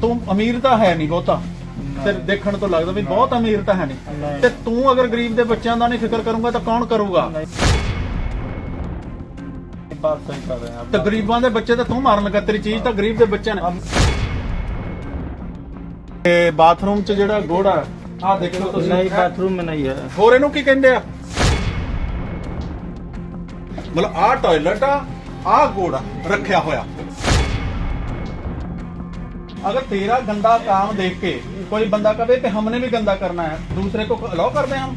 ਤੂੰ ਅਮੀਰ ਤਾਂ ਹੈ ਨਹੀਂ ਬਹੁਤਾ। ਤੇ ਦੇਖਣ ਤੋਂ ਲੱਗਦਾ ਵੀ ਬਹੁਤ ਅਮੀਰ ਤਾਂ ਹੈ ਨਹੀਂ ਤੇ ਤੂੰ ਅਗਰ ਗਰੀਬ ਦੇ ਬੱਚਿਆਂ ਦਾ ਨਹੀਂ ਫਿਕਰ ਕਰੂੰਗਾ ਤਾਂ ਕੌਣ ਕਰੂਗਾ? ਤੇ ਗਰੀਬਾਂ ਦੇ ਬੱਚੇ ਤਾਂ ਤੂੰ ਮਾਰਨ ਲੱਗਾ ਤੇਰੀ ਚੀਜ਼ ਤਾਂ ਗਰੀਬ ਦੇ ਬੱਚਿਆਂ ਨੇ। ਤੇ ਬਾਥਰੂਮ 'ਚ ਜਿਹੜਾ ਗੋੜਾ ਆ ਦੇਖੋ ਤੁਸੀਂ। ਨਹੀਂ ਬਾਥਰੂਮ ਮੇ ਨਹੀਂ ਹੈ ਹੋਰ ਇਹਨੂੰ ਕੀ ਕਹਿੰਦੇ ਆ? ਮਤਲਬ ਆ ਟਾਇਲਟ ਆ ਆ ਗੋੜਾ ਰੱਖਿਆ ਹੋਇਆ। अगर तेरा गंदा काम देख के कोई बंदा कहे कि हमने भी गंदा करना है दूसरे को अलाउ कर दें हम?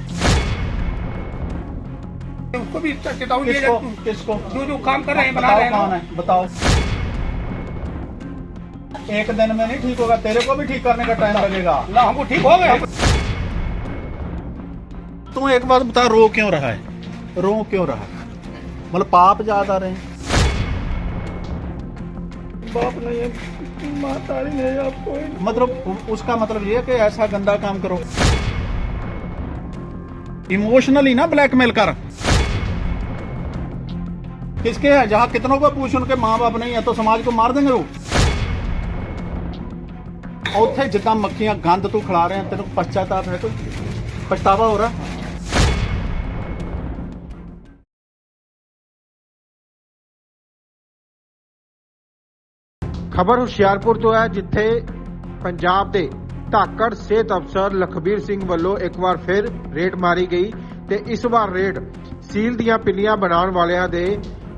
उसको भी चेतावनी किसको? किसको? जो जो काम कर रहे हैं बना रहे हैं। कौन है? बताओ। एक दिन में नहीं ठीक होगा तेरे को भी ठीक करने का टाइम लगेगा। ना हमको ठीक हो गए तू एक बात बता रो क्यों रहा है? रो क्यों रहा है? मतलब पाप याद आ रहे हैं। बाप नहीं है माता नहीं है आपको मतलब उ- उसका मतलब ये है कि ऐसा गंदा काम करो इमोशनली ना ब्लैकमेल कर किसके है जहां कितनों को पूछ उनके माँ बाप नहीं है तो समाज को मार देंगे वो ਉੱਥੇ ਜਿੱਦਾਂ ਮੱਖੀਆਂ ਗੰਦ ਤੂੰ ਖਿਲਾ ਰਿਹਾ ਤੈਨੂੰ ਪਛਤਾਵਾ ਹੈ ਕੋਈ ਪਛਤਾਵਾ ਹੋ ਰਿਹਾ ਖਬਰ ਹੁਸ਼ਿਆਰਪੁਰ ਤੋਂ ਹੈ, ਜਿੱਥੇ ਪੰਜਾਬ ਦੇ ਧਾਕੜ ਸਿਹਤ ਅਫਸਰ ਲਖਬੀਰ ਸਿੰਘ ਵੱਲੋਂ ਇੱਕ ਵਾਰ ਫਿਰ ਰੇਡ ਮਾਰੀ ਗਈ ਤੇ ਇਸ ਵਾਰ ਰੇਡ ਸੀਲ ਦੀਆਂ ਪਿੰਨੀਆਂ ਬਣਾਉਣ ਵਾਲਿਆਂ ਦੇ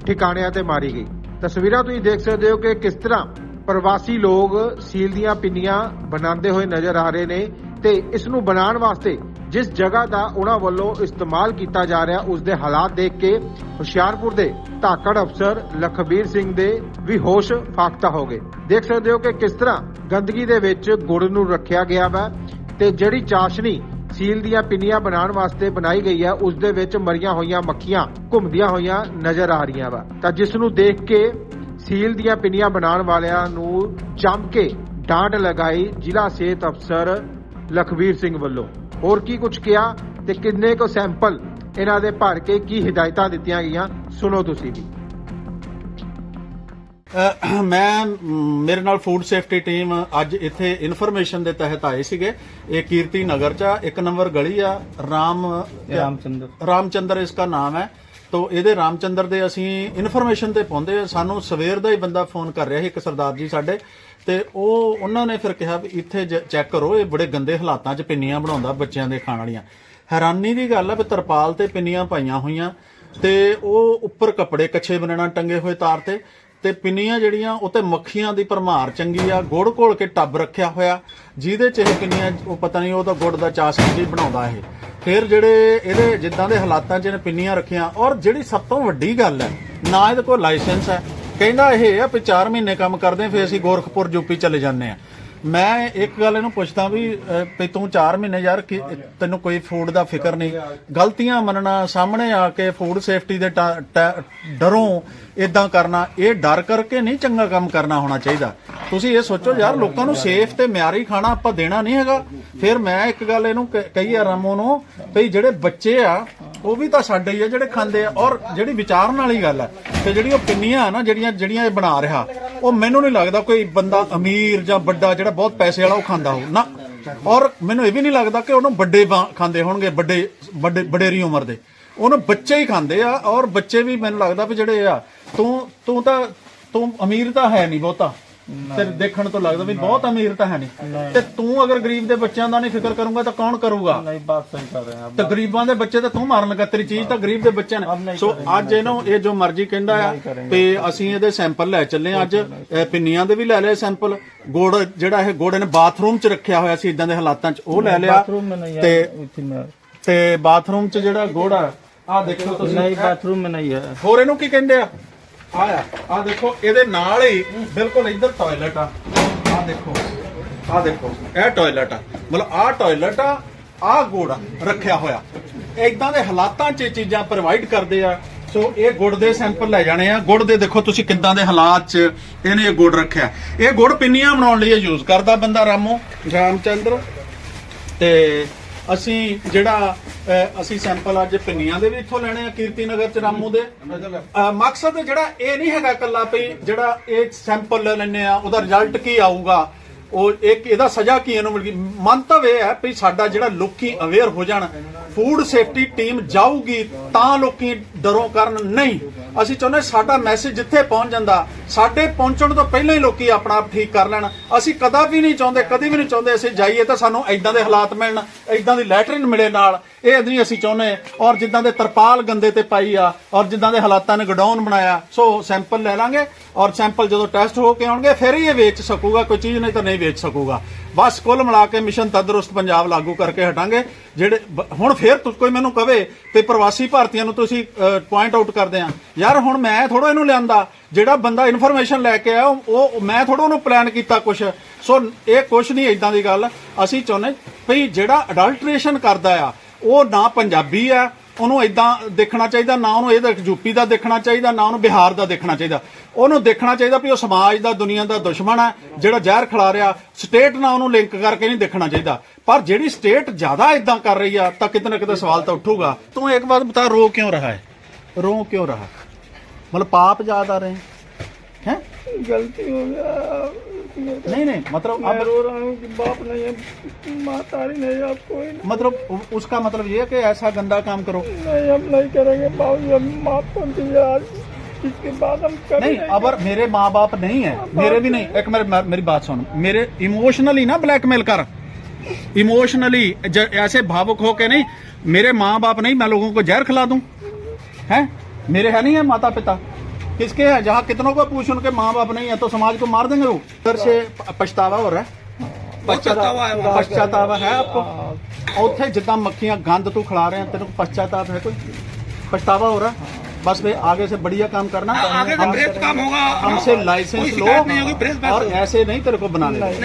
ਠਿਕਾਣਿਆਂ ਤੇ ਮਾਰੀ ਗਈ। ਤਸਵੀਰਾਂ ਤੁਸੀਂ ਦੇਖ ਸਕਦੇ ਹੋ ਕਿ ਕਿਸ ਤਰ੍ਹਾਂ ਪ੍ਰਵਾਸੀ ਲੋਕ ਸੀਲ ਦੀਆਂ ਪਿੰਨੀਆਂ ਬਣਾਉਂਦੇ ਹੋਏ ਨਜ਼ਰ ਆ ਰਹੇ ਨੇ ਤੇ ਇਸ ਨੂੰ ਬਣਾਉਣ ਵਾਸਤੇ ਜਿਸ ਜਗ੍ਹਾ ਦਾ ਉਹਨਾਂ ਵੱਲੋਂ ਇਸਤੇਮਾਲ ਕੀਤਾ ਜਾ ਰਿਹਾ ਉਸ ਦੇ ਹਾਲਾਤ ਦੇਖ ਕੇ ਹੁਸ਼ਿਆਰਪੁਰ ਦੇ ਧਾਕੜ ਅਫਸਰ ਲਖਬੀਰ ਸਿੰਘ ਦੇ ਵੀ ਹੋਸ਼ ਫਾਕਤਾ ਹੋ ਗਏ। ਦੇਖ ਸਕਦੇ ਹੋ ਕਿ ਕਿਸ ਤਰ੍ਹਾਂ ਗੰਦਗੀ ਦੇ ਵਿੱਚ ਗੁੜ ਨੂੰ ਰੱਖਿਆ ਗਿਆ ਵਾ ਤੇ ਜਿਹੜੀ ਚਾਸ਼ਨੀ ਸੀਲ ਦੀਆਂ ਪਿੰਨੀਆਂ ਬਣਾਉਣ ਵਾਸਤੇ ਬਣਾਈ ਗਈ ਹੈ ਉਸ ਦੇ ਵਿੱਚ ਮਰੀਆਂ ਹੋਈਆਂ ਮੱਖੀਆਂ ਘੁੰਮਦੀਆਂ ਹੋਈਆਂ ਨਜ਼ਰ ਆ ਰਹੀਆਂ ਵਾ। ਤਾਂ ਜਿਸ ਨੂੰ ਦੇਖ ਕੇ ਸੀਲ ਦੀਆਂ ਪਿੰਨੀਆਂ ਬਣਾਉਣ ਵਾਲਿਆਂ ਨੂੰ ਜੰਮ ਕੇ ਡਾਂਟ ਲਗਾਈ ਜ਼ਿਲ੍ਹਾ ਸਿਹਤ ਅਫਸਰ ਲਖਵੀਰ ਸਿੰਘ ਵੱਲੋਂ। ਹੋਰ ਕੀ ਕੁਝ ਕਿਹਾ ਤੇ ਕਿੰਨੇ ਕੋ ਸੈਂਪਲ ਇਹਨਾਂ ਦੇ ਭਰ ਕੇ ਕੀ ਹਦਾਇਤਾਂ ਦਿੱਤੀਆਂ ਗਈਆਂ ਸੁਣੋ ਤੁਸੀਂ ਵੀ। ਮੈਂ ਮੇਰੇ ਨਾਲ ਫੂਡ ਸੇਫਟੀ ਟੀਮ ਅੱਜ ਇੱਥੇ ਇਨਫੋਰਮੇਸ਼ਨ ਦੇ ਤਹਿਤ ਆਏ ਸੀਗੇ। ਇਹ ਕੀਰਤੀ ਨਗਰ ਚ ਇੱਕ ਨੰਬਰ ਗਲੀ ਆ ਰਾਮ ਰਾਮਚੰਦਰ। ਰਾਮਚੰਦਰ ਇਸ ਦਾ ਨਾਮ ਹੈ। ਤੋ ਇਹਦੇ ਰਾਮਚੰਦਰ ਦੇ ਅਸੀਂ ਇਨਫੋਰਮੇਸ਼ਨ ਤੇ ਪਾਉਂਦੇ ਆ ਸਾਨੂੰ ਸਵੇਰ ਦਾ ਹੀ ਬੰਦਾ ਫੋਨ ਕਰ ਰਿਹਾ ਸੀ, ਇੱਕ ਸਰਦਾਰ ਜੀ ਸਾਡੇ। ਤੇ ਉਹ, ਉਹਨਾਂ ਨੇ ਫਿਰ ਕਿਹਾ ਵੀ ਇੱਥੇ ਚੈੱਕ ਕਰੋ, ਇਹ ਬੜੇ ਗੰਦੇ ਹਾਲਾਤਾਂ 'ਚ ਪਿੰਨੀਆਂ ਬਣਾਉਂਦਾ ਬੱਚਿਆਂ ਦੇ ਖਾਣ ਵਾਲੀਆਂ। ਹੈਰਾਨੀ ਦੀ ਗੱਲ ਆ ਵੀ ਤਰਪਾਲ ਤੇ ਪਿੰਨੀਆਂ ਪਾਈਆਂ ਹੋਈਆਂ। ਤੇ ਉਹ ਉੱਪਰ ਕੱਪੜੇ ਕੱਛੇ ਬਣਨਾ ਟੰਗੇ ਹੋਏ ਤਾਰ ਤੇ। ਤੇ ਪਿੰਨੀਆਂ ਜਿਹੜੀਆਂ ਉੱਤੇ ਮੱਖੀਆਂ ਦੀ ਭਰਮਾਰ ਚੰਗੀ ਆ। ਗੁੜ ਘੋਲ ਕੇ ਟੱਬ ਰੱਖਿਆ ਹੋਇਆ। ਜਿਹਦੇ ਚ ਇਹ ਪਿੰਨੀਆਂ, ਉਹ ਪਤਾ ਨਹੀਂ, ਉਹ ਤਾਂ ਗੁੜ ਦਾ ਚਾਸ਼ਨੀ ਜੀ ਬਣਾਉਂਦਾ ਇਹ। ਫਿਰ ਜਿਹੜੇ ਇਹਦੇ ਜਿੱਦਾਂ ਦੇ ਹਾਲਾਤਾਂ 'ਚ ਇਹਨੇ ਪਿੰਨੀਆਂ ਰੱਖੀਆਂ, ਔਰ ਜਿਹੜੀ ਸਭ ਤੋਂ ਵੱਡੀ ਗੱਲ ਹੈ, ਨਾ ਇਹਦੇ ਕੋਲ ਲਾਇਸੈਂਸ ਹੈ। ਕਹਿੰਦਾ ਇਹ ਆ ਵੀ 4 ਮਹੀਨੇ ਕੰਮ ਕਰਦੇ, ਫਿਰ ਅਸੀਂ ਗੋਰਖਪੁਰ ਯੂਪੀ ਚਲੇ ਜਾਂਦੇ ਆ ਮੈਂ ਇੱਕ ਗੱਲ ਇਹਨੂੰ ਪੁੱਛਦਾ ਵੀ ਅਹ, ਤੂੰ 4 ਮਹੀਨੇ ਯਾਰ ਕੀ- ਤੈਨੂੰ ਕੋਈ ਫੂਡ ਦਾ ਫਿਕਰ ਨਹੀਂ। ਗਲਤੀਆਂ ਮੰਨਣਾ ਸਾਹਮਣੇ ਆ ਕੇ ਫੂਡ ਸੇਫਟੀ ਦੇ ਡਰੋਂ ਇਦਾਂ ਕਰਨਾ ਇਹ ਡਰ ਕਰਕੇ ਨਹੀਂ ਚੰਗਾ ਕੰਮ ਕਰਨਾ ਹੋਣਾ ਚਾਹੀਦਾ। ਤੁਸੀਂ ਇਹ ਸੋਚੋ ਯਾਰ ਲੋਕਾਂ ਨੂੰ ਸੇਫ ਤੇ ਮਿਆਰੀ ਖਾਣਾ ਆਪਾਂ ਦੇਣਾ ਨਹੀਂ ਹੈਗਾ। ਫਿਰ ਮੈਂ ਇੱਕ ਗੱਲ ਇਹਨੂੰ ਕਹੀ ਆ ਰਾਮੋ ਨੂੰ ਵੀ ਜਿਹੜੇ ਬੱਚੇ ਆ ਉਹ ਵੀ ਤਾਂ ਸਾਡੇ ਹੀ ਆ ਜਿਹੜੇ ਖਾਂਦੇ ਆ। ਔਰ ਜਿਹੜੀ ਵਿਚਾਰਨ ਵਾਲੀ ਗੱਲ ਆ, ਤੇ ਜਿਹੜੀ ਉਹ ਪਿੰਨੀਆਂ ਆ ਨਾ, ਜਿਹੜੀਆਂ ਜਿਹੜੀਆਂ ਇਹ ਬਣਾ ਰਿਹਾ, ਉਹ ਮੈਨੂੰ ਨਹੀਂ ਲੱਗਦਾ ਕੋਈ ਬੰਦਾ ਅਮੀਰ ਜਾਂ ਵੱਡਾ ਜਿਹੜਾ ਬਹੁਤ ਪੈਸੇ ਵਾਲਾ ਉਹ ਖਾਂਦਾ ਹੋ ਨਾ। ਔਰ ਮੈਨੂੰ ਇਹ ਵੀ ਨਹੀਂ ਲੱਗਦਾ ਕਿ ਉਹਨੂੰ ਵੱਡੇ ਖਾਂਦੇ ਹੋਣਗੇ, ਵੱਡੇ ਵੱਡੇ ਵਡੇਰੀ ਉਮਰ ਦੇ। ਉਹਨੂੰ ਬੱਚੇ ਹੀ ਖਾਂਦੇ ਆ, ਔਰ ਬੱਚੇ ਵੀ ਮੈਨੂੰ ਲੱਗਦਾ ਵੀ ਜਿਹੜੇ ਆ, ਤੂੰ ਤੂੰ ਤਾਂ ਤੂੰ ਅਮੀਰ ਤਾਂ ਹੈ ਨਹੀਂ ਬਹੁਤਾ। ਤੇ ਦੇਖਣ ਤੋਂ ਲੱਗਦਾ ਵੀ ਬਹੁਤ ਅਮੀਰ ਤਾਂ ਹੈ ਨਹੀਂ। ਤੇ ਤੂੰ ਅਗਰ ਗਰੀਬ ਦੇ ਬੱਚਿਆਂ ਦਾ ਨਹੀਂ ਫਿਕਰ ਕਰੂੰਗਾ ਤਾਂ ਕੌਣ ਕਰੂਗਾ? ਨਹੀਂ ਬਾਤ ਸਹੀ ਕਰ ਰਹੇ। ਆ ਤੇ ਗਰੀਬਾਂ ਦੇ ਬੱਚੇ ਤਾਂ ਤੂੰ ਮਾਰਨ ਲੱਗਾ ਤੇਰੀ ਚੀਜ਼ ਤਾਂ ਗਰੀਬ ਦੇ ਬੱਚਿਆਂ ਨੇ। ਸੋ ਅੱਜ ਇਹਨੂੰ ਇਹ ਜੋ ਮਰਜ਼ੀ ਕਹਿੰਦਾ ਆ ਤੇ ਅਸੀਂ ਇਹਦੇ ਸੈਂਪਲ ਲੈ ਚੱਲੇ ਅੱਜ। ਪਿੰਨੀਆਂ ਦੇ ਵੀ ਲੈ ਲਏ ਸੈਂਪਲ। ਗੋੜ ਜਿਹੜਾ ਇਹ ਗੋੜ ਨੇ ਬਾਥਰੂਮ 'ਚ ਰੱਖਿਆ ਹੋਇਆ ਸੀ ਇਦਾਂ ਦੇ ਹਾਲਾਤਾਂ 'ਚ ਉਹ ਲੈ ਲਿਆ। ਤੇ ਤੇ ਬਾਥਰੂਮ 'ਚ ਜਿਹੜਾ ਗੋੜ ਆ ਦੇਖੋ ਤੁਸੀਂ। ਨਹੀਂ ਬਾਥਰੂਮ ਮੇ ਨਹੀਂ ਹੈ। ਹੋਰ ਇਹਨੂੰ ਕੀ ਕਹਿੰਦੇ ਆ? ਆ ਆ ਦੇਖੋ, ਇਹਦੇ ਨਾਲ ਹੀ ਬਿਲਕੁਲ ਇੱਧਰ ਟਾਇਲਟ ਆ। ਆ ਦੇਖੋ ਆ ਦੇਖੋ, ਇਹ ਟਾਇਲਟ ਆ। ਮਤਲਬ ਆ ਟਾਇਲਟ ਆ ਆ ਗੋੜਾ ਰੱਖਿਆ ਹੋਇਆ। ਇਦਾਂ ਦੇ ਹਾਲਾਤਾਂ 'ਚ ਇਹ ਚੀਜ਼ਾਂ ਪ੍ਰੋਵਾਈਡ ਕਰਦੇ ਆ। ਸੋ ਇਹ ਗੁੜ ਦੇ ਸੈਂਪਲ ਲੈ ਜਾਣੇ ਆ। ਗੁੜ ਦੇ ਦੇਖੋ ਤੁਸੀਂ ਕਿੱਦਾਂ ਦੇ ਹਾਲਾਤ 'ਚ ਇਹਨੇ ਇਹ ਗੁੜ ਰੱਖਿਆ। ਇਹ ਗੁੜ ਪਿੰਨੀਆਂ ਬਣਾਉਣ ਲਈ ਯੂਜ਼ ਕਰਦਾ ਬੰਦਾ ਰਾਮੋ, ਰਾਮਚੰਦਰ। ਤੇ ਅਸੀਂ ਜਿਹੜਾ ਅਸੀਂ ਸੈਂਪਲ ਅੱਜ ਪਿੰਨੀਆਂ ਦੇ ਵੀ ਇੱਥੋਂ ਲੈਣੇ ਆ ਕੀਰਤੀ ਨਗਰ ਚ ਰਾਮੂ ਦੇ। ਮਕਸਦ ਜਿਹੜਾ ਇਹ ਨਹੀਂ ਹੈਗਾ ਕੱਲਾ ਵੀ ਜਿਹੜਾ ਇਹ ਸੈਂਪਲ ਲੈ ਲੈਣੇ ਆ ਉਹਦਾ ਰਿਜ਼ਲਟ ਕੀ ਆਊਗਾ? ਉਹ ਇੱਕ ਇਹਦਾ ਸਜ਼ਾ ਕੀ ਇਹਨੂੰ ਮਿਲ ਗਈ ਮੰਤਵ ਇਹ ਹੈ ਵੀ ਸਾਡਾ ਜਿਹੜਾ ਲੋਕੀ ਅਵੇਅਰ ਹੋ ਜਾਣ ਫੂਡ ਸੇਫਟੀ ਟੀਮ ਜਾਊਗੀ ਤਾਂ ਲੋਕੀ ਡਰੋਂ ਕਰਨ ਨਹੀਂ। ਅਸੀਂ ਚਾਹੁੰਦੇ ਸਾਡਾ ਮੈਸੇਜ ਜਿੱਥੇ ਪਹੁੰਚ ਜਾਂਦਾ, ਸਾਡੇ ਪਹੁੰਚਣ ਤੋਂ ਪਹਿਲਾਂ ਹੀ ਲੋਕੀ ਆਪਣਾ ਆਪ ਠੀਕ ਕਰ ਲੈਣ। ਅਸੀਂ ਕਦਾ ਵੀ ਨਹੀਂ ਚਾਹੁੰਦੇ, ਕਦੀ ਵੀ ਨਹੀਂ ਚਾਹੁੰਦੇ ਅਸੀਂ ਜਾਈਏ ਤਾਂ ਸਾਨੂੰ ਐਦਾਂ ਦੇ ਹਾਲਾਤ ਮਿਲਣ ਐਦਾਂ ਦੀ ਲੈਟਰਿਨ ਮਿਲੇ ਨਾਲ। ਇਹ ਨਹੀਂ ਅਸੀਂ ਚਾਹੁੰਦੇ, ਔਰ ਜਿੱਦਾਂ ਦੇ ਤਰਪਾਲ ਗੰਦੇ ਤੇ ਪਾਈ ਆ, ਔਰ ਜਿੱਦਾਂ ਦੇ ਹਾਲਾਤਾਂ ਨੇ ਗਡਾਊਨ ਬਣਾਇਆ, ਸੋ ਸੈਂਪਲ ਲੈ ਲਾਂਗੇ, ਔਰ ਸੈਂਪਲ ਜਦੋਂ ਟੈਸਟ ਹੋ ਕੇ ਆਉਣਗੇ, ਫਿਰ ਹੀ ਇਹ ਵੇਚ ਸਕੂਗਾ, ਕੋਈ ਚੀਜ਼ ਨਹੀਂ ਤਾਂ ਨਹੀਂ ਵੇਚ ਸਕੂਗਾ। ਬਸ ਕੁੱਲ ਮਿਲਾ ਕੇ ਮਿਸ਼ਨ ਤੰਦਰੁਸਤ ਪੰਜਾਬ ਲਾਗੂ ਕਰਕੇ ਹਟਾਂਗੇ। ਜਿਹੜੇ ਬ- ਹੁਣ ਫੇਰ ਤੁ- ਕੋਈ ਮੈਨੂੰ ਕਵੇ ਤੇ ਪ੍ਰਵਾਸੀ ਭਾਰਤੀਆਂ ਨੂੰ ਤੁਸੀਂ ਪੁਆਇੰਟ ਆਊਟ ਕਰਦੇ ਆ। ਯਾਰ ਹੁਣ ਮੈਂ ਥੋੜਾ ਇਹਨੂੰ ਲਿਆਂਦਾ। ਜਿਹੜਾ ਬੰਦਾ ਇਨਫੋਰਮੇਸ਼ਨ ਲੈ ਕੇ ਆਇਆ, ਉਹ- ਉਹ, ਮੈਂ ਥੋੜਾ ਉਹਨੂੰ ਪਲਾਨ ਕੀਤਾ ਕੁਛ। ਸੋ ਇਹ ਕੁਛ ਨਹੀਂ ਇਦਾਂ ਦੀ ਗੱਲ। ਅਸੀਂ ਚਾਹੁੰਦੇ ਭਈ ਜਿਹੜਾ ਅਡਲਟ੍ਰੇਸ਼ਨ ਕਰਦਾ ਆ, ਉਹ ਨਾ ਪੰਜਾਬੀ ਆ ਉਹਨੂੰ ਇਦਾਂ ਦੇਖਣਾ ਚਾਹੀਦਾ, ਨਾ ਉਹਨੂੰ ਇਹ ਯੂਪੀ ਦਾ ਦੇਖਣਾ ਚਾਹੀਦਾ, ਨਾ ਉਹਨੂੰ ਬਿਹਾਰ ਦਾ ਦੇਖਣਾ ਚਾਹੀਦਾ। ਉਹਨੂੰ ਦੇਖਣਾ ਚਾਹੀਦਾ ਵੀ ਉਹ ਸਮਾਜ ਦਾ, ਦੁਨੀਆ ਦਾ ਦੁਸ਼ਮਣ ਹੈ, ਜਿਹੜਾ ਜ਼ਹਿਰ ਖਿਲਾ ਰਿਹਾ, ਸਟੇਟ ਨਾਲ ਉਹਨੂੰ ਲਿੰਕ ਕਰਕੇ ਨਹੀਂ ਦੇਖਣਾ ਚਾਹੀਦਾ। ਪਰ ਜਿਹੜੀ ਸਟੇਟ ਜ਼ਿਆਦਾ ਇਦਾਂ ਕਰ ਰਹੀ ਆ, ਤਾਂ ਕਿਤੇ ਨਾ ਕਿਤੇ ਸਵਾਲ ਤਾਂ ਉੱਠੂਗਾ। ਤੂੰ ਇੱਕ ਵਾਰ ਬਤਾ, ਰੋ ਕਿਉਂ ਰਹਾ ਹੈ? ਰੋ ਕਿਉਂ ਰਹਾ? ਮਤਲਬ ਪਾਪ ਜ਼ਿਆਦਾ ਰਹੇ? ਹੈ? ਗਲਤੀ ਹੋ ਗਿਆ। नहीं नहीं मतलब मैं अब रो रहा हूँ कि बाप नहीं है माँ तारी नहीं है अब कोई नहीं। मतलब उसका मतलब ये है कि ऐसा गंदा काम करो। नहीं हम नहीं करेंगे बाबू हम माफ़ कर दीजिए आज इसके बाद हम कभी नहीं अगर मेरे माँ बाप नहीं है मेरे भी नहीं। एक मेरे मेरी बात सुन। मेरे इमोशनली ना ब्लैकमेल कर। इमोशनली ऐसे भावुक हो के नहीं मेरे माँ बाप नहीं मैं लोगों को जहर खिला दूँ। हैं? मेरे है नहीं है माता पिता किसके है जहाँ कितनों को पूछ उनके माँ बाप नहीं है तो समाज को मार देंगे वो उधर से प- पछतावा हो रहा है पछतावा है वहाँ। ਪਛਤਾਵਾ ਹੈ ਆਪਕੋ ਉੱਥੇ ਜਿੱਦਾਂ ਮੱਖੀਆਂ ਗੰਦ ਤੂੰ ਖਿਲਾ ਰਹੇ हैं तेरे को पश्चाताप है कोई पछतावा हो रहा है बस भाई आगे से बढ़िया काम करना आगे से हमसे- फ्रेश काम होगा हमसे कोई लाइसेंस लो शिकायत नहीं होगी फ्रेश और ऐसे नहीं तेरे को बनाने देंगे